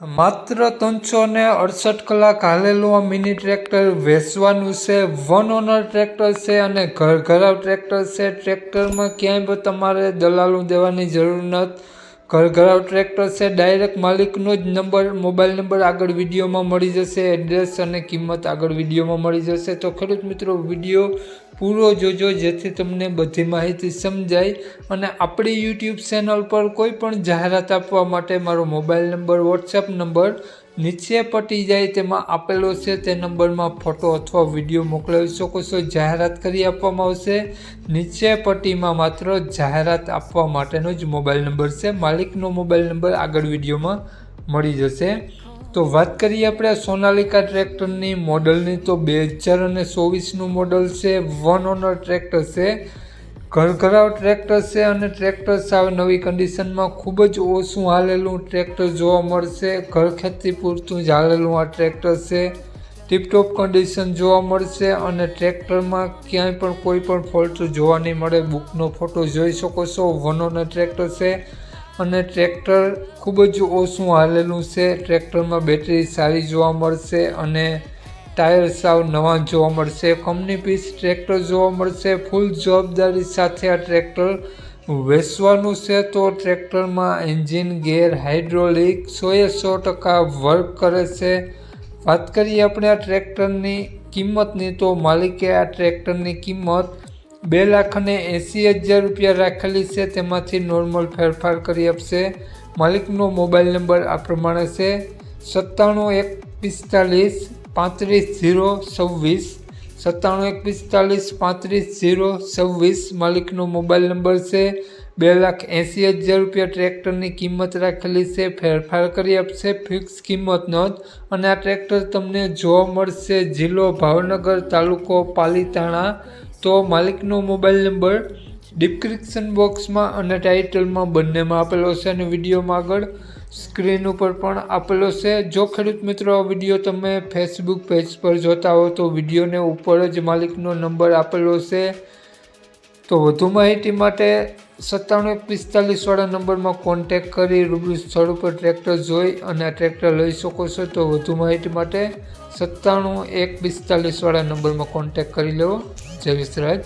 માત્ર ત્રણસો ને અડસઠ કલાક હાલેલું આ મિની ટ્રેક્ટર વેચવાનું છે, વન ઓનર ટ્રેક્ટર છે અને ઘર ઘરાવ ટ્રેક્ટર છે. ટ્રેક્ટરમાં ક્યાંય પણ તમારે દલાલું દેવાની જરૂર નથી. ઘર ઘરાવ ટ્રેક્ટર છે, ડાયરેક્ટ માલિકનો જ નંબર, મોબાઈલ નંબર આગળ વિડીયોમાં મળી જશે, એડ્રેસ અને કિંમત આગળ વિડીયોમાં મળી જશે. તો ખેડૂત મિત્રો, વીડિયો પૂરો જોજો, જેથી તમને બધી માહિતી સમજાય અને આપણી યુટ્યુબ ચેનલ પર કોઈ પણ જાહેરાત આપવા માટે મારો મોબાઈલ નંબર, વોટ્સએપ નંબર નીચે પટી જાય તેમાં આપેલો છે. તે નંબરમાં ફોટો અથવા વીડિયો મોકલાવી શકો છો. જાહેરાત કરી આપવામાં આવશે. નીચે પટ્ટીમાં માત્ર જાહેરાત આપવા માટેનો જ મોબાઈલ નંબર છે. માલિકનો મોબાઈલ નંબર આગળ વિડીયોમાં મળી જશે. તો વાત કરીએ આપણે સોનાલિકા ટ્રેક્ટરની મોડલની, તો બે હજાર અને ચોવીસનું મોડલ છે, વન ઓનર ટ્રેક્ટર છે, ઘરઘરાવ ટ્રેક્ટર છે અને ટ્રેક્ટર સાવ નવી કન્ડિશનમાં ખૂબ જ ઓછું હાલેલું ટ્રેક્ટર જોવા મળશે. ઘર ખેતી પૂરતું જ હાલેલું આ ટ્રેક્ટર છે. ટીપટોપ કન્ડિશન જોવા મળશે અને ટ્રેક્ટરમાં ક્યાંય પણ કોઈ પણ ફોલ્ટ જોવા નહીં મળે. બુકનો ફોટો જોઈ શકો છો. વન ટ્રેક્ટર છે. અને ટ્રેક્ટર ખૂબ જ ઓછું હાલેલું છે. ટ્રેક્ટરમાં બેટરી સારી જોવા મળશે અને ટાયર સાવ નવા જોવા મળશે. કંપની પીસ ટ્રેક્ટર જોવા મળશે. ફૂલ જવાબદારી સાથે આ ટ્રેક્ટર વેચવાનું છે. તો ટ્રેક્ટરમાં એન્જિન ગેર હાઇડ્રોલિક સોએ સો ટકા વર્ક કરે છે. વાત કરીએ આપણે આ ટ્રેક્ટરની કિંમતની, તો માલિકે આ ટ્રેક્ટરની કિંમત બે લાખ અને એંસી હજાર રૂપિયા રાખેલી છે. તેમાંથી નોર્મલ ફેરફાર કરી આપશે. માલિકનો મોબાઈલ નંબર આ પ્રમાણે છે. સત્તાણું એક પિસ્તાલીસ પાંત્રીસ ઝીરો છવ્વીસ. સત્તાણું એક પિસ્તાલીસ પાંત્રીસ ઝીરો છવ્વીસ માલિકનો મોબાઈલ નંબર છે. બે લાખ એંસી હજાર રૂપિયા ટ્રેક્ટરની કિંમત રાખેલી છે. ફેરફાર કરી આપશે. ફિક્સ કિંમત નોંધ અને આ ટ્રેક્ટર તમને જોવા મળશે. જિલ્લો ભાવનગર તાલુકો પાલીતાણા. તો માલિકનો મોબાઈલ નંબર ડિસ્ક્રિપ્શન બોક્સમાં અને ટાઇટલમાં બંનેમાં આપેલો છે અને વિડીયોમાં આગળ સ્ક્રીન ઉપર પણ આપેલો છે. જો ખેડૂત મિત્રો આ વીડિયો તમે ફેસબુક પેજ પર જોતા હો તો વિડીયોને ઉપર જ માલિકનો નંબર આપેલો છે. તો વધુ માહિતી માટે સત્તાણું એક પિસ્તાલીસવાળા નંબરમાં કોન્ટેક કરી રૂબરૂ સ્થળ ઉપર ટ્રેક્ટર જોઈ અને ટ્રેક્ટર લઈ શકો છો. તો વધુ માહિતી માટે સત્તાણું એક પિસ્તાલીસવાળા નંબરમાં કોન્ટેક કરી લેવો. જય વિસરાજ